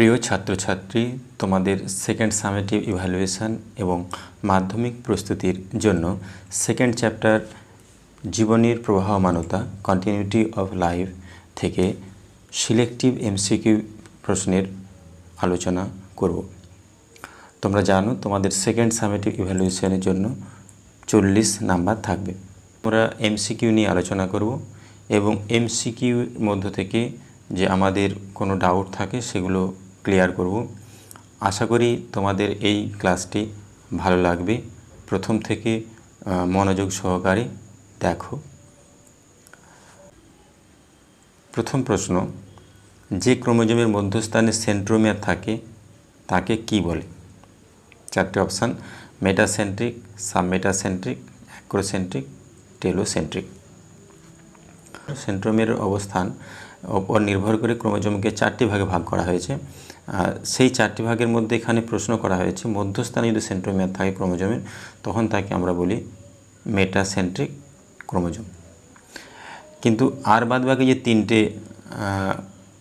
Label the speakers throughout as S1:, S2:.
S1: প্রিয় ছাত্রছাত্রী, তোমাদের সেকেন্ড সামেটিভ ইভ্যালুয়েশন এবং মাধ্যমিক প্রস্তুতির জন্য সেকেন্ড চ্যাপ্টার জীবনের প্রবাহমানতা কন্টিনিউটি অফ লাইফ থেকে সিলেক্টিভ এমসিকিউ প্রশ্নের আলোচনা করব। তোমরা জানো, তোমাদের সেকেন্ড সামেটিভ ইভ্যালুয়েশনের জন্য চল্লিশ নাম্বার থাকবে। আমরা এমসিকিউ নিয়ে আলোচনা করব এবং এমসিকিউর মধ্য থেকে যে আমাদের কোনো ডাউট থাকে, সেগুলো ক্লিয়ার করব। আশা করি তোমাদের এই ক্লাসটি ভালো লাগবে। প্রথম থেকে মনোযোগ সহকারে দেখো। প্রথম প্রশ্ন, যে ক্রোমোজোমের মধ্যস্থানে সেন্ট্রোমিয়ার থাকে, তাকে কি বলে? চারটে option metacentric submetacentric acrocentric telocentric সেন্ট্রোমিয়ারের অবস্থান, ওপর নির্ভর করে ক্রোমোজোমকে চারটি ভাগে ভাগ করা হয়েছে। সেই চারটি ভাগের মধ্যে এখানে প্রশ্ন করা হয়েছে মধ্যস্থানে যদি সেন্ট্রোমিয়ার থাকে ক্রোমোজোমের, তখন তাকে আমরা বলি মেটাসেন্ট্রিক ক্রোমোজোম। কিন্তু আর বাদ বাকি যে তিনটে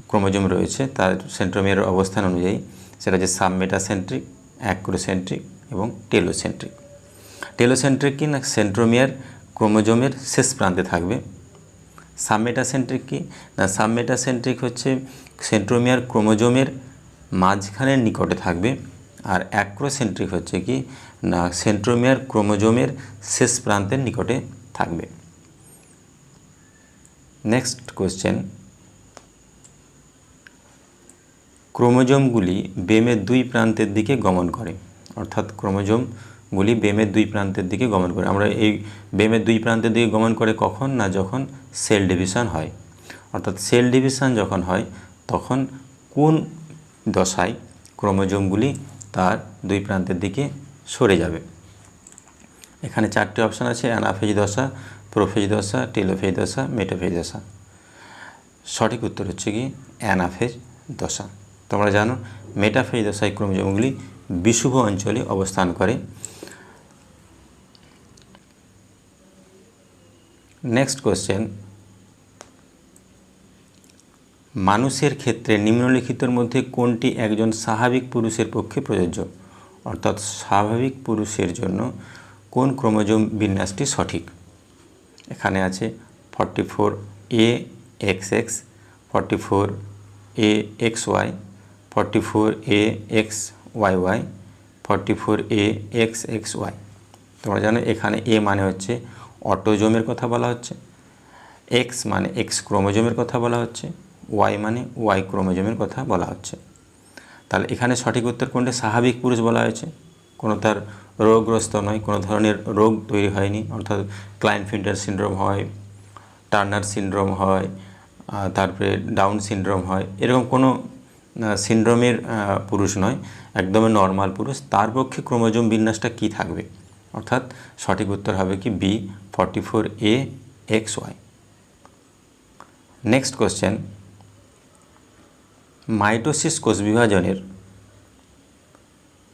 S1: ক্রোমোজোম রয়েছে, তার সেন্ট্রোমিয়ারের অবস্থান অনুযায়ী সেটা যে সাবমেটাসেন্ট্রিক, অ্যাক্রোসেন্ট্রিক এবং টেলোসেন্ট্রিক। টেলোসেন্ট্রিক কি না? সেন্ট্রোমিয়ার ক্রোমোজোমের শেষ প্রান্তে থাকবে। সাবমেটাসেন্ট্রিক কি? না, সাবমেটাসেন্ট্রিক হচ্ছে সেন্ট্রোমিয়ার ক্রোমোজোমের মাঝখানের নিকটে থাকবে। আর অ্যাক্রোসেন্ট্রিক হচ্ছে কি, না, সেন্ট্রোমিয়ার ক্রোমোজোমের শেষ প্রান্তের নিকটে থাকবে। নেক্সট কোশ্চেন ক্রোমোজোমগুলি বেমের দুই প্রান্তের দিকে গমন করে। অর্থাৎ ক্রোমোজোমগুলি বেমের দুই প্রান্তের দিকে গমন করে। আমরা এই বেমের দুই প্রান্তের দিকে গমন করে কখন? না, যখন সেল ডিভিশন হয়। অর্থাৎ সেল ডিভিশন যখন হয়, তখন কোন দশায় ক্রোমোজোমগুলি তার দুই প্রান্তের দিকে সরে যাবে। এখানে চারটি অপশান আছে, অ্যানাফেজ দশা, প্রোফেজ দশা, টেলোফেজ দশা, মেটোফেজ দশা। সঠিক উত্তর হচ্ছে কি, অ্যানাফেজ দশা। তোমরা জানো, মেটাফেজ দশায় ক্রোমোজোমগুলি বিষুভ অঞ্চলে অবস্থান করে। নেক্সট কোশ্চেন মানুষের ক্ষেত্রে নিম্নলিখিতর মধ্যে কোনটি একজন স্বাভাবিক পুরুষের পক্ষে প্রযোজ্য? অর্থাৎ স্বাভাবিক পুরুষের জন্য কোন ক্রোমোজোম বিন্যাসটি সঠিক? এখানে আছে forty four A X X, forty four A X Y, forty four A X Y Y, forty four A X X Y. তোমরা জানো এখানে এ মানে হচ্ছে অটোজোমের কথা বলা হচ্ছে, এক্স মানে এক্স ক্রোমোজোমের কথা বলা হচ্ছে ওয়াই মানে ওয়াই ক্রোমোজোমের কথা বলা হচ্ছে। তাহলে এখানে সঠিক উত্তর কোনটা? স্বাভাবিক পুরুষ বলা হয়েছে। কোনো তার রোগগ্রস্ত নয়, কোনো ধরনের রোগ তৈরি হয়নি। অর্থাৎ ক্লাইনফিল্টার সিনড্রোম হয় টার্নার সিনড্রোম হয় তারপরে ডাউন সিনড্রোম হয়। এরকম কোনো সিনড্রোমের পুরুষ নয়। একদমই নর্মাল পুরুষ। তার পক্ষে ক্রোমোজোম বিন্যাসটা কি থাকবে? অর্থাৎ সঠিক উত্তর হবে কি? B forty four A X Y next question mitosis কোষ বিভাজনের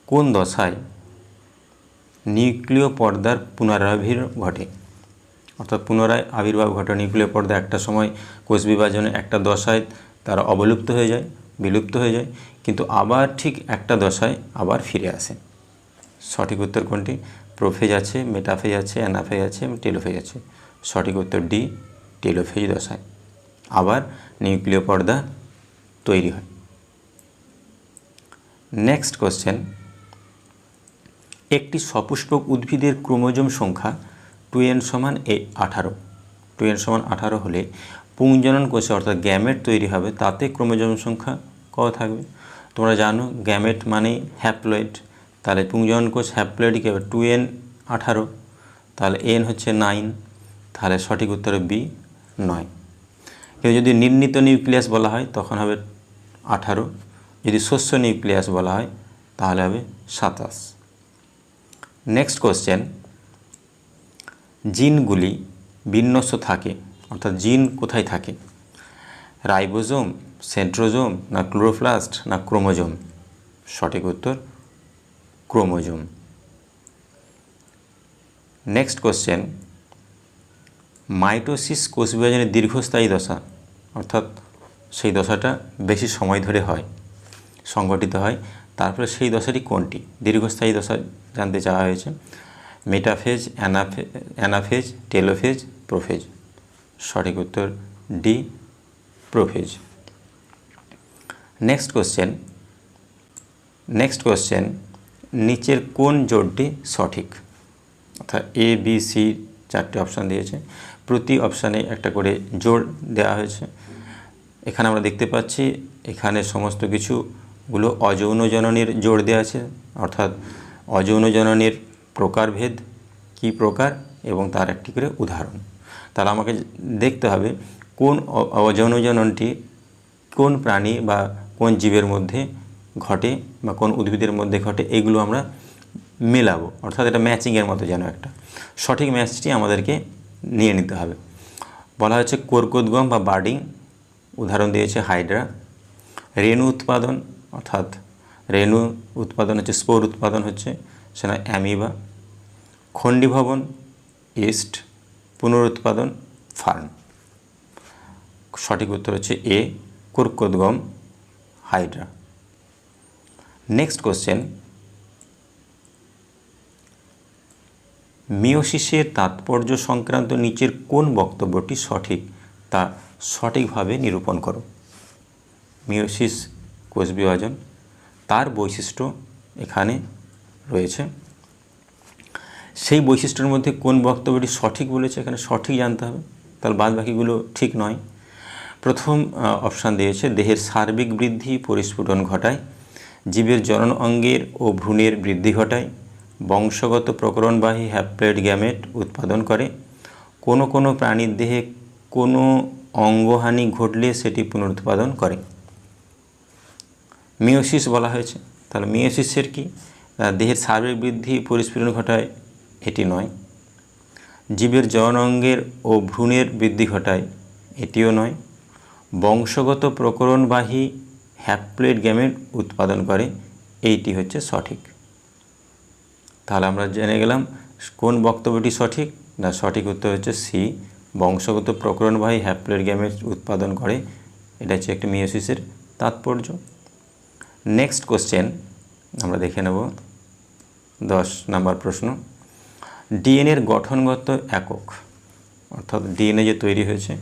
S1: কোন দশায় নিউক্লিয় পর্দার পুনরাবির ঘটে? অর্থাৎ পুনরায় আবির্ভাব ঘটে। নিউক্লিয় পর্দা একটা সময় কোষ বিভাজনে একটা দশায় তারা অবলুপ্ত হয়ে যায়, বিলুপ্ত হয়ে যায়, কিন্তু আবার ঠিক একটা দশায় আবার ফিরে আসে। সঠিক উত্তর কোনটি? প্রোফেজ আছে, মেটাফেজ আছে, অ্যানাফেজ আছে, টেলোফেজ আছে। সঠিক উত্তর ডি, টেলোফেজ দশায়। আবার নিউক্লিয় পর্দা তৈরি হয়। নেক্সট কোশ্চেন একটি সপুষ্পক উদ্ভিদের ক্রোমোজোম সংখ্যা টু এন সমান এ আঠারো। টু এন সমান আঠারো হলে পুংজনন কোষে অর্থাৎ গ্যামেট তৈরি হবে, তাতে ক্রোমোজোম সংখ্যা কত থাকবে? তোমরা জানো, গ্যামেট মানেই হ্যাপ্লয়েড। তাহলে পুংজনন কোষ হ্যাপ্লয়েড কী হবে? টু এন আঠারো। তাহলে এন হচ্ছে নাইন। তাহলে সঠিক উত্তর বি নয়। কেউ যদি নির্ণীত নিউক্লিয়াস বলা হয়, তখন হবে আঠারো। যদি শস্য নিউক্লিয়াস বলা হয়, তাহলে হবে সাতাশ। নেক্সট কোশ্চেন জিনগুলি বিন্যস্ত থাকে, অর্থাৎ জিন কোথায় থাকে? রাইবোজোম, সেন্ট্রোজোম, না ক্লোরোপ্লাস্ট, না ক্রোমোজোম? সঠিক উত্তর, ক্রোমোজোম। নেক্সট কোশ্চেন মাইটোসিস কোষ বিভাজনের দীর্ঘস্থায়ী দশা, অর্থাৎ সেই দশাটা বেশি সময় ধরে হয় সংগঠিত হয়। তারপরে সেই দশাটি কোনটি? দীর্ঘস্থায়ী দশা জানতে চাওয়া হয়েছে। মেটাফেজ, অ্যানাফে, অ্যানাফেজ, টেলোফেজ, প্রোফেজ। সঠিক উত্তর D, prophase. Next question. Next question, নিচের কোন জোড়টি সঠিক? অর্থাৎ এ বি সি চারটি অপশান দিয়েছে। প্রতি অপশানে একটা করে জোর দেওয়া হয়েছে। এখানে আমরা দেখতে পাচ্ছি, এখানে সমস্ত কিছুগুলো অযৌন জননীর জোড় দেওয়া আছে, অর্থাৎ অযৌন জননীর প্রকারভেদ কি প্রকার এবং তার একটি করে উদাহরণ। তাহলে আমাকে দেখতে হবে কোন অযৌন জননটি কোন প্রাণী বা কোন জীবের মধ্যে ঘটে বা কোন উদ্ভিদের মধ্যে ঘটে, এগুলো আমরা মেলাবো। অর্থাৎ এটা ম্যাচিংয়ের মতো যেন একটা। সঠিক ম্যাচটি আমাদেরকে নিয়ে নিতে হবে। বলা হচ্ছে কর্কোদ্গম বা বার্ডিং উদাহরণ দিয়েছে হাইড্রা। রেণু উৎপাদন, অর্থাৎ রেণু উৎপাদন হচ্ছে, স্পোর উৎপাদন হচ্ছে, সেটা অ্যামিবা। খণ্ডীভবন, ইস্ট। পুনরুৎপাদন, ফার্ন। সঠিক উত্তর হচ্ছে এ, কুর্কোদ্গম, হাইড্রা। Next question. মিওসিসের তাৎপর্য সংক্রান্ত নিচের কোন বক্তব্যটি সঠিক তা সঠিকভাবে নিরূপণ করো। মিওসিস কোষ বিভাজন তার বৈশিষ্ট্য এখানে রয়েছে। সেই বৈশিষ্ট্যের মধ্যে কোন বক্তব্যটি সঠিক বলেছে, এখানে সঠিক জানতে হবে, তাহলে বাদ বাকিগুলো ঠিক নয়। প্রথম অপশান দিয়েছে, দেহের সার্বিক বৃদ্ধি, পরিস্ফুটন ঘটায়, জীবের জনন অঙ্গের ও ভ্রূণের বৃদ্ধি ঘটায়, বংশগত প্রকরণবাহী হ্যাপ্লয়েড গ্যামেট উৎপাদন করে, কোনো কোনো প্রাণীর দেহে কোনো অঙ্গহানি ঘটলে সেটি পুনরুৎপাদন করে। মিওসিস বলা হয়েছে। তাহলে মিওসিসের কি? দেহের সার্বিক বৃদ্ধি পরিস্ফুটন ঘটায়, এটি নয়। জীবের জনন অঙ্গের ও ভ্রূণের বৃদ্ধি ঘটায়, এটিও নয়। বংশগত প্রকরণবাহী হ্যাপ্লয়েড গ্যামেট উৎপাদন করে, এইটি হচ্ছে সঠিক। তাহলে আমরা জেনে গেলাম কোন বক্তব্যটি সঠিক? না, সঠিক উত্তর হচ্ছে সি বংশগত প্রকরণবাহী হ্যাপ্লয়েড গ্যামেট উৎপাদন করে, এটা হচ্ছে একটি মিওসিসের তাৎপর্য। নেক্সট কোশ্চেন আমরা দেখে নেব দশ নাম্বার প্রশ্ন। ডিএনএর গঠনগত একক, অর্থাৎ ডিএনএ যে তৈরি হয়েছে,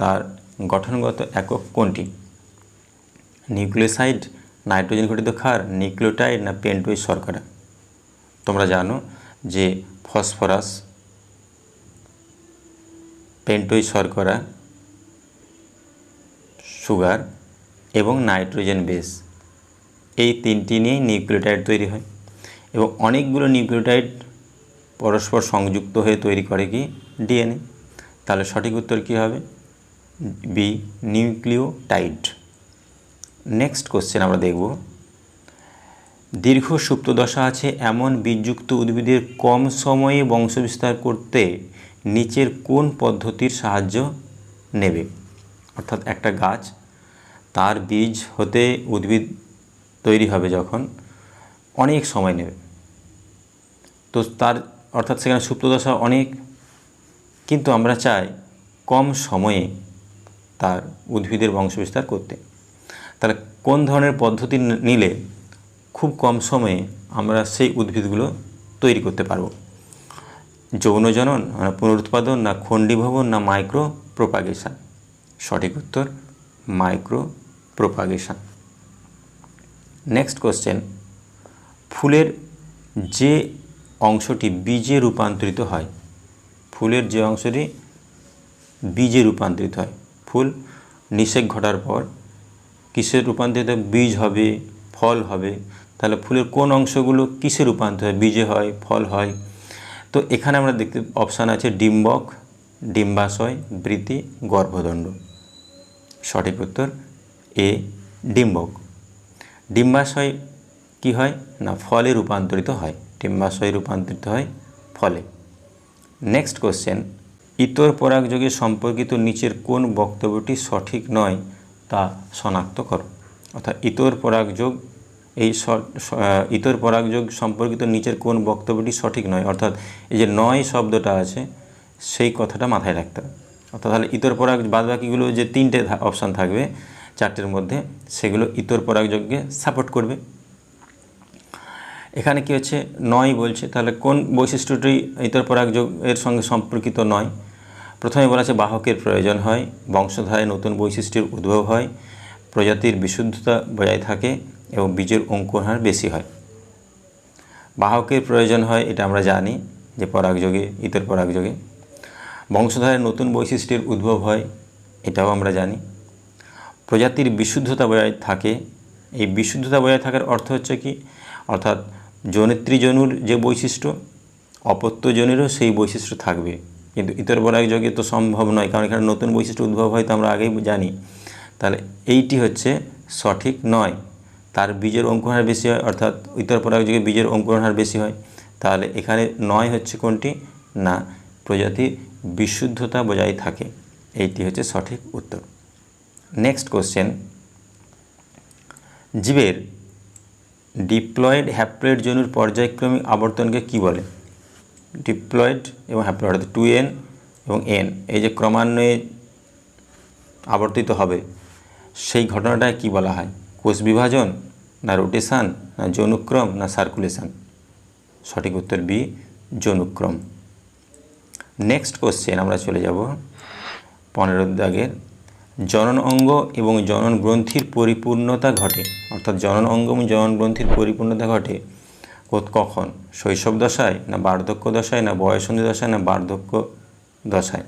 S1: তার গঠনগত একক কোনটি? নিউক্লিওসাইড, নাইট্রোজেন ঘটিত ক্ষার, নিউক্লিওটাইড না পেন্টোজ শর্করা? তোমরা জানো যে ফসফরাস পেন্টোজ শর্করা, সুগার এবং নাইট্রোজেন বেস। এই তিনটি নিয়েই নিউক্লিওটাইড তৈরি হয়। এবং অনেকগুলো নিউক্লিওটাইড পরস্পর সংযুক্ত হয়ে তৈরি করে কি? ডিএনএ। তাহলে সঠিক উত্তর কী হবে? B, nucleotide. নেক্সট কোশ্চেন আমরা দেখব। দীর্ঘ সুপ্তদশা আছে এমন বীজযুক্ত উদ্ভিদের কম সময়ে বংশবিস্তার করতে নিচের কোন পদ্ধতির সাহায্য নেবে? অর্থাৎ একটা গাছ, তার বীজ হতে উদ্ভিদ তৈরি হবে যখন, অনেক সময় নেবে। তো তার, অর্থাৎ সেখানে সুপ্তদশা অনেক, কিন্তু আমরা চাই কম সময়ে তার উদ্ভিদের বংশবিস্তার করতে। তাহলে কোন ধরনের পদ্ধতি নিলে খুব কম সময়ে আমরা সেই উদ্ভিদগুলো তৈরি করতে পারব? যৌনজনন না পুনরুৎপাদন, না খণ্ডীভবন, না মাইক্রো প্রোপাগেশন সঠিক উত্তর মাইক্রো প্রোপাগেশন নেক্সট কোশ্চেন ফুলের যে অংশটি বীজে রূপান্তরিত হয়, ফুলের যে অংশটি বীজে রূপান্তরিত হয়, ফুল নিষেক ঘটার পর কিসের রূপান্তরিত বীজ হবে, ফল হবে, তাহলে ফুলের কোন অংশগুলো কিসে রূপান্তরিত হয়, বীজে হয়, ফল হয়? তো এখানে আমরা দেখতে অপশান আছে ডিম্বক, ডিম্বাশয় বৃতি গর্ভদণ্ড। সঠিক উত্তর, এ, ডিম্বক। ডিম্বাশয় কি হয়? না, ফলে রূপান্তরিত হয়। ডিম্বাশয় রূপান্তরিত হয় ফলে। নেক্সট কোশ্চেন ইতর পরাগযোগে সম্পর্কিত নিচের কোন বক্তব্যটি সঠিক নয় তা শনাক্ত করো। অর্থাৎ ইতর পরাগযোগ এই ইতর পরাগযোগ সম্পর্কিত নিচের কোন বক্তব্যটি সঠিক নয়। অর্থাৎ এই যে নয় শব্দটা আছে, সেই কথাটা মাথায় রাখতে হবে। অর্থাৎ তাহলে ইতর পরাগ বাদ বাকিগুলো যে তিনটে অপশান থাকবে, চারটের মধ্যে, সেগুলো ইতর পরাগযোগ্যে সাপোর্ট করবে। এখানে কি হচ্ছে? নয় বলছে। তাহলে কোন বৈশিষ্ট্যটি ইতর পরাগযোগ এর সঙ্গে সম্পর্কিত নয়? প্রথমে বলা আছে, বাহকের প্রয়োজন হয়, বংশধারায় নতুন বৈশিষ্ট্যের উদ্ভব হয়, প্রজাতির বিশুদ্ধতা বজায় থাকে এবং বীজের অঙ্কুর হার বেশি হয়। বাহকের প্রয়োজন হয়, এটা আমরা জানি, যে পরাগযোগে ইতর পরাগযোগে বংশধারের নতুন বৈশিষ্ট্যের উদ্ভব হয়, এটাও আমরা জানি। প্রজাতির বিশুদ্ধতা বজায় থাকে। এই বিশুদ্ধতা বজায় থাকার অর্থ হচ্ছে কি? অর্থাৎ জনিত্রী জনুর যে বৈশিষ্ট্য, অপত্য জনেরও সেই বৈশিষ্ট্য থাকবে। কিন্তু ইতর পরাগযোগে তো সম্ভব নয়, কারণ এখানে নতুন বৈশিষ্ট্য উদ্ভব হয়, তো আমরা আগেই জানি। তাহলে এইটি হচ্ছে সঠিক নয়। তার বীজের অঙ্কুরণ হার বেশি হয়, অর্থাৎ ইতর পরাগযোগে বীজের অঙ্কুরণ হার বেশি হয়। তাহলে এখানে নয় হচ্ছে কোনটি? না, প্রজাতির বিশুদ্ধতা বজায় থাকে। এইটি হচ্ছে সঠিক উত্তর। নেক্সট কোশ্চেন জীবের ডিপ্লয়েড হ্যাপ্লয়েড জনুর পর্যায়ক্রমিক আবর্তনকে কি বলে? ডিপ্লয়েড এবং হ্যাপ্লয়েড অর্থাৎ টু এন এবং এন এই যে ক্রমান্বয়ে আবর্তিত হবে, সেই ঘটনাটাকে কি বলা হয়? কোষ বিভাজন না রোটেশান, না যৌনুক্রম, না সার্কুলেশন? সঠিক উত্তর বি, যৌনুক্রম। নেক্সট কোশ্চেন আমরা চলে যাব পনেরো দাগের। জনন অঙ্গ এবং জনন গ্রন্থির পরিপূর্ণতা ঘটে, অর্থাৎ জনন অঙ্গ এবং জনন গ্রন্থির পরিপূর্ণতা ঘটে কখন? শৈশব দশায়, না বার্ধক্য দশায়, না বয়সন্ধি দশায়, না বার্ধক্য দশায়?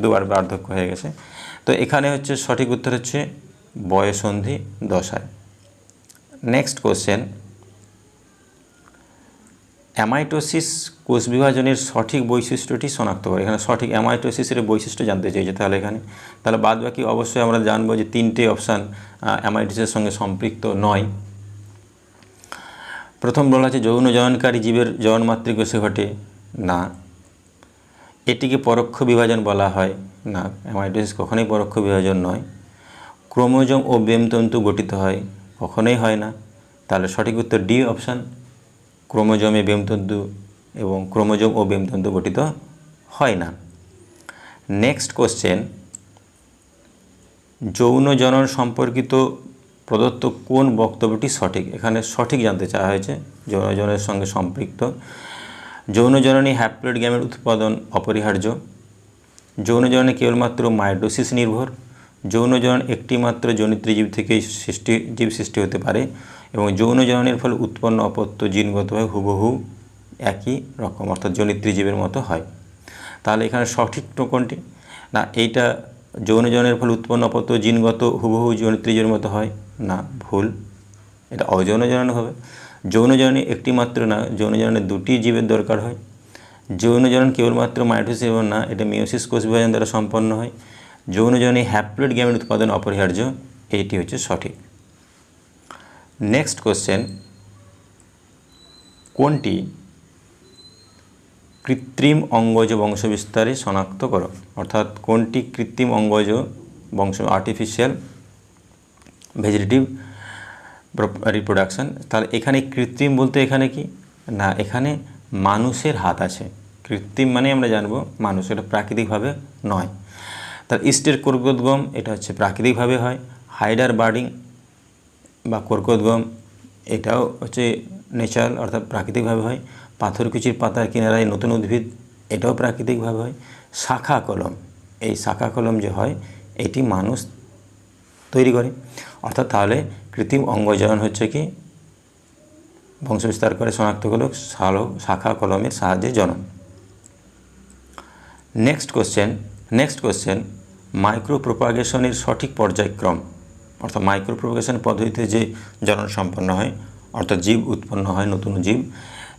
S1: দুবার বার্ধক্য হয়ে গেছে। তো এখানে হচ্ছে সঠিক উত্তর হচ্ছে বয়সন্ধি দশায়। নেক্সট কোশ্চেন অ্যামাইটোসিস কোষ বিভাজনের সঠিক বৈশিষ্ট্যটি শনাক্ত করে। এখানে সঠিক অ্যামাইটোসিসের বৈশিষ্ট্য জানতে চাইছে, তাহলে এখানে। তাহলে বাদ বাকি অবশ্যই আমরা জানব যে তিনটে অপশান অ্যামাইটোসিসের সঙ্গে সম্পৃক্ত নয়। প্রথম বলা আছে যৌন জননকারী জীবের জনন মাতৃকোষে ঘটে না। এটিকে পরোক্ষ বিভাজন বলা হয় না। অ্যামাইটোসিস কখনোই পরোক্ষ বিভাজন নয়। ক্রোমোজোম ও বেমতন্তু গঠিত হয়, কখনোই হয় না। তাহলে সঠিক উত্তর ডি অপশান, ক্রোমোজোমে বেমতন্তু এবং ক্রোমোজোম ও বেমতন্তু গঠিত হয় না। নেক্সট কোশ্চেন যৌন জনন সম্পর্কিত প্রদত্ত কোন বক্তব্যটি সঠিক? এখানে সঠিক জানতে চাওয়া হয়েছে যৌন জনের সঙ্গে সম্পৃক্ত। যৌন জননী হ্যাপ্লয়েড গ্যামের উৎপাদন অপরিহার্য। যৌন জননে কেবলমাত্র মাইটোসিস নির্ভর। যৌন জনন একটি মাত্র জনিত্রী জীব থেকেই সৃষ্টি, জীব সৃষ্টি হতে পারে এবং যৌন জননের ফলে উৎপন্ন অপত্য জিনগতভাবে হুবহু একই রকম, অর্থাৎ জনিত্রী জীবের মতো হয়। তাহলে এখানে সঠিক কোনটি না, এইটা যৌন জনের ফলে উৎপন্ন অপত্য জিনগত হুবহু জনিত্রী জীবের মতো হয়? না, ভুল। এটা অযৌন জনন হবে। যৌন জননে একটি মাত্র না যৌন জননে দুটি জীবের দরকার হয়। যৌন জনন কেবলমাত্র মাইটোসিস এবং না, এটা মিওসিস কোষ বিভাজন দ্বারা সম্পন্ন হয়। যৌন জননে হ্যাপ্লয়েড গ্যামেট উৎপাদন অপরিহার্য, এইটি হচ্ছে সঠিক। নেক্সট কোশ্চেন কোনটি কৃত্রিম অঙ্গজ বংশবিস্তারে শনাক্ত করো? অর্থাৎ কোনটি কৃত্রিম অঙ্গজ বংশ আর্টিফিশিয়াল ভেজিটেটিভ রিপ্রোডাকশন তাহলে এখানে কৃত্রিম বলতে এখানে কি? না, এখানে মানুষের হাত আছে। কৃত্রিম মানে আমরা জানব মানুষ এটা প্রাকৃতিকভাবে নয়। তার ইস্টের কর্কোদ্গম এটা হচ্ছে প্রাকৃতিকভাবে হয়। হাইডার বার্ডিং বা কর্কোদ্গম এটাও হচ্ছে ন্যাচারাল অর্থাৎ প্রাকৃতিকভাবে হয়। পাথরকুচির পাতার কিনারায় নতুন উদ্ভিদ, এটাও প্রাকৃতিকভাবে হয়। শাখা কলম, এই শাখা কলম যে হয়, এটি মানুষ তৈরি করে। অর্থাৎ তাহলে কৃত্রিম অঙ্গজনন হচ্ছে কি? বংশবিস্তার করে শনাক্ত করল শাখা কলমের সাহায্যে জনন। Next question next question micro প্রোপাগেশনের সঠিক পর্যায়ক্রম, অর্থাৎ মাইক্রো প্রোপাগেশন পদ্ধতিতে যে জনন সম্পন্ন হয়, অর্থাৎ জীব উৎপন্ন হয়, নতুন জীব,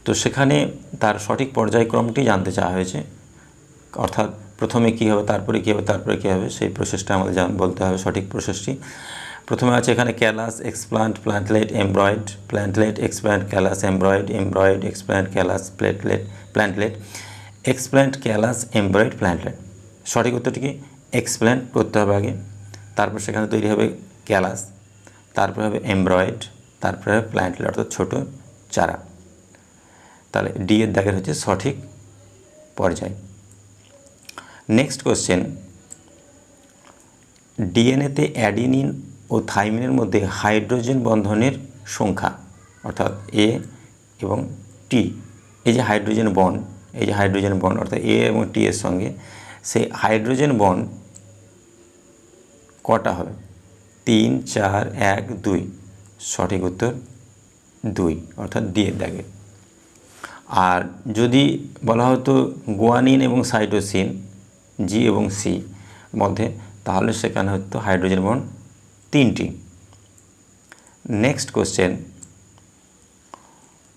S1: তো সেখানে তার সঠিক পর্যায়ক্রমটি জানতে চাওয়া হয়েছে। অর্থাৎ প্রথমে কী হবে, তারপরে কী হবে, তারপরে কী হবে, সেই প্রসেসটা আমাদের বলতে হবে সঠিক প্রসেসটি প্রথমে আছে এখানে callus explant plantlet embryoid plantlet explant callus embryoid embryoid explant callus platelet plantlet explant callus embryoid plantlet সঠিক উত্তরটি কি? এক্সপ্ল্যান্ট করতে হবে আগে। তারপর সেখানে তৈরি হবে ক্যালাস তারপরে হবে এমব্রয়েড তারপরে হবে প্ল্যান্টলেট অর্থাৎ ছোটো চারা। তাহলে ডি এর দাগের হচ্ছে সঠিক পর্যায়। নেক্সট কোশ্চেন ডিএনএতে অ্যাডিনিন ও থাইমিনের মধ্যে হাইড্রোজেন বন্ধনের সংখ্যা, অর্থাৎ এ এবং টি এই যে হাইড্রোজেন বন্ড এই যে হাইড্রোজেন বন্ড অর্থাৎ এ এবং টি এর সঙ্গে সেই হাইড্রোজেন বন্ড কটা হবে? তিন, চার, এক, দুই। সঠিক উত্তর, দুই। অর্থাৎ ডি এর দাগে। আর যদি বলা হতো গোয়ানিন এবং সাইটোসিন জি এবং সি মধ্যে, তাহলে সেখানে হতো হাইড্রোজেন বন্ড তিনটি। নেক্সট কোশ্চেন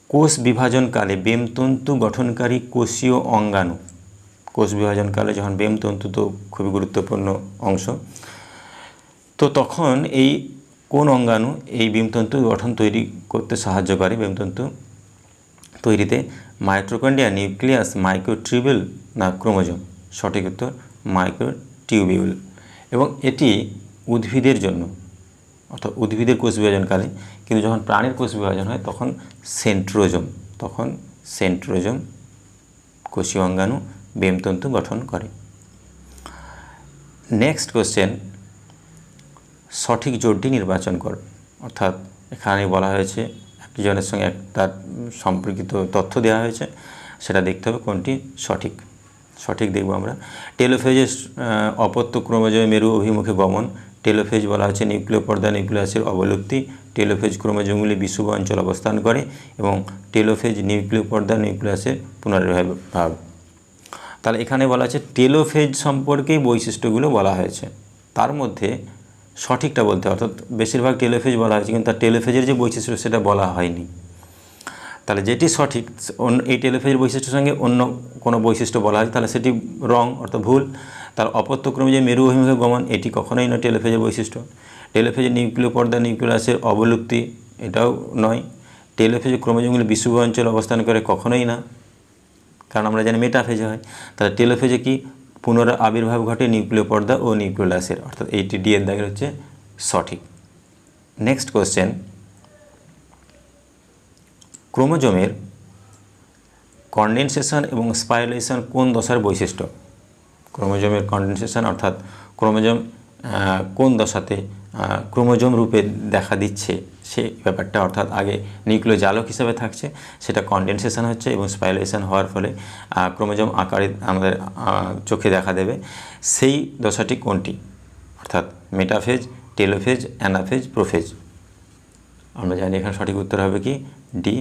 S1: কোষ বিভাজনকালে বেমতন্তু গঠনকারী কোষীয় অঙ্গাণু কোষ বিভাজনকালে যখন বেমতন্তু তো খুবই গুরুত্বপূর্ণ অংশ। তো তখন এই কোন অঙ্গাণু এই বিমতন্তু গঠন তৈরি করতে সাহায্য করে? বেমতন্তু তৈরিতে মাইক্রোকন্ডিয়া নিউক্লিয়াস মাইক্রোটিউবিউল না ক্রোমোজোম? সঠিক উত্তর মাইক্রোটিউবিউল এবং এটি উদ্ভিদের জন্য, অর্থাৎ উদ্ভিদের কোষ বিভাজনকালে। কিন্তু যখন প্রাণীর কোষ বিভাজন হয়, তখন সেন্ট্রোজম তখন সেন্ট্রোজম কোষীয় অঙ্গাণু বেমতন্তু গঠন করে। নেক্সট কোশ্চেন সঠিক জোটটি নির্বাচন কর। অর্থাৎ এখানে বলা হয়েছে একটি জনের সঙ্গে এক, তার সম্পর্কিত তথ্য দেওয়া হয়েছে, সেটা দেখতে হবে কোনটি সঠিক। সঠিক দেখব আমরা। টেলোফেজের অপত্য ক্রোমোজোমে মেরু অভিমুখে গমন। টেলোফেজ বলা হচ্ছে নিউক্লিয় পর্দা, নিউক্লিয়াসের অবলুপ্তি। টেলোফেজ ক্রোমোজোমগুলি বিষুব অঞ্চল অবস্থান করে এবং টেলোফেজ নিউক্লিয় পর্দা, নিউক্লিয়াসের পুনরাবির্ভাব তাহলে এখানে বলা আছে টেলোফেজ সম্পর্কেই বৈশিষ্ট্যগুলো বলা হয়েছে। তার মধ্যে সঠিকটা বলতে অর্থাৎ বেশিরভাগ টেলোফেজ বলা হয়েছে, কিন্তু তার টেলোফেজের যে বৈশিষ্ট্য সেটা বলা হয়নি। তাহলে যেটি সঠিক অন্য এই টেলোফেজের বৈশিষ্ট্যের সঙ্গে অন্য কোনো বৈশিষ্ট্য বলা হয় তাহলে সেটি রং, অর্থাৎ ভুল। তার অপত্যক্রমে যে মেরু অভিমুখে গমন, এটি কখনোই নয় টেলোফেজের বৈশিষ্ট্য। টেলোফেজের নিউক্লিয় পর্দা নিউক্লিয়াসের অবলুপ্তি, এটাও নয়। টেলোফেজের ক্রোমোজোমগুলি বিশুভ অঞ্চল অবস্থান করে কখনোই না। কারণ আমরা জানি মেটাফেজে হয়। তাহলে টেলোফেজে কি? পুনরা আবির্ভাব ঘটে নিউক্লিয় পর্দা ও নিউক্লিয়াসের অর্থাৎ এইটি ডি এর দাগের হচ্ছে সঠিক। নেক্সট কোশ্চেন ক্রোমোজোমের কন্ডেনসেশন এবং স্পাইলেশন কোন দশার বৈশিষ্ট্য? ক্রোমোজোমের কন্ডেনসেশন অর্থাৎ ক্রোমোজোম কোন দশাতে ক্রোমোজোম রূপে দেখা দিচ্ছে? সে ব্যাপারটা, অর্থাৎ আগে নিউক্লিয় জালক হিসাবে থাকছে, সেটা কন্ডেনসেশন হচ্ছে এবং স্পাইরালেশন হওয়ার ফলে ক্রোমোজোম আকারে আমাদের চোখে দেখা দেবে। সেই দশাটি কোনটি? অর্থাৎ মেটাফেজ, টেলোফেজ, অ্যানাফেজ, প্রোফেজ। আমরা জানি এখানে সঠিক উত্তর হবে কি? D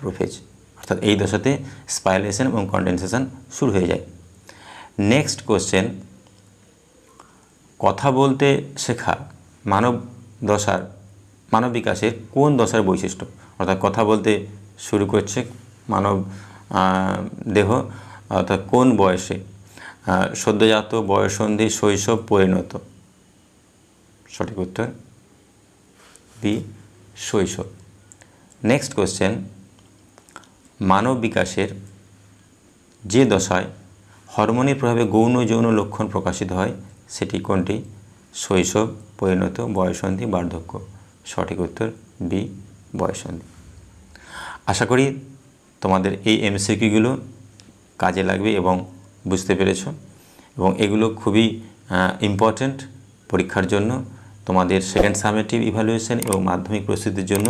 S1: prophase. অর্থাৎ এই দশাতে স্পাইলেশন এবং কন্ডেনসেশন শুরু হয়ে যায়। নেক্সট কোশ্চেন কথা বলতে শেখা মানব দশার মানব বিকাশের কোন দশার বৈশিষ্ট্য? অর্থাৎ কথা বলতে শুরু করছে মানব দেহ, অর্থাৎ কোন বয়সে? সদ্যজাত বয়সন্ধি শৈশব পরিণত। সঠিক উত্তর? বি, শৈশব। নেক্সট কোশ্চেন মানব বিকাশের যে দশায় হরমোনের প্রভাবে গৌণ যৌন লক্ষণ প্রকাশিত হয়, সেটি কোনটি? শৈশব, পরিণত, বয়সন্ধি, বার্ধক্য। সঠিক উত্তর বি, বয়সন্ধি। আশা করি তোমাদের এই এমসিকিউগুলো কাজে লাগবে এবং বুঝতে পেরেছ এবং এগুলো খুবই ইম্পর্ট্যান্ট পরীক্ষার জন্য তোমাদের সেকেন্ড সামেটিভ ইভ্যালুয়েশন এবং মাধ্যমিক প্রস্তুতির জন্য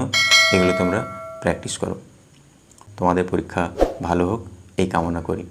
S1: এগুলো তোমরা প্র্যাকটিস করো। তোমাদের পরীক্ষা ভালো হোক, এই কামনা করি।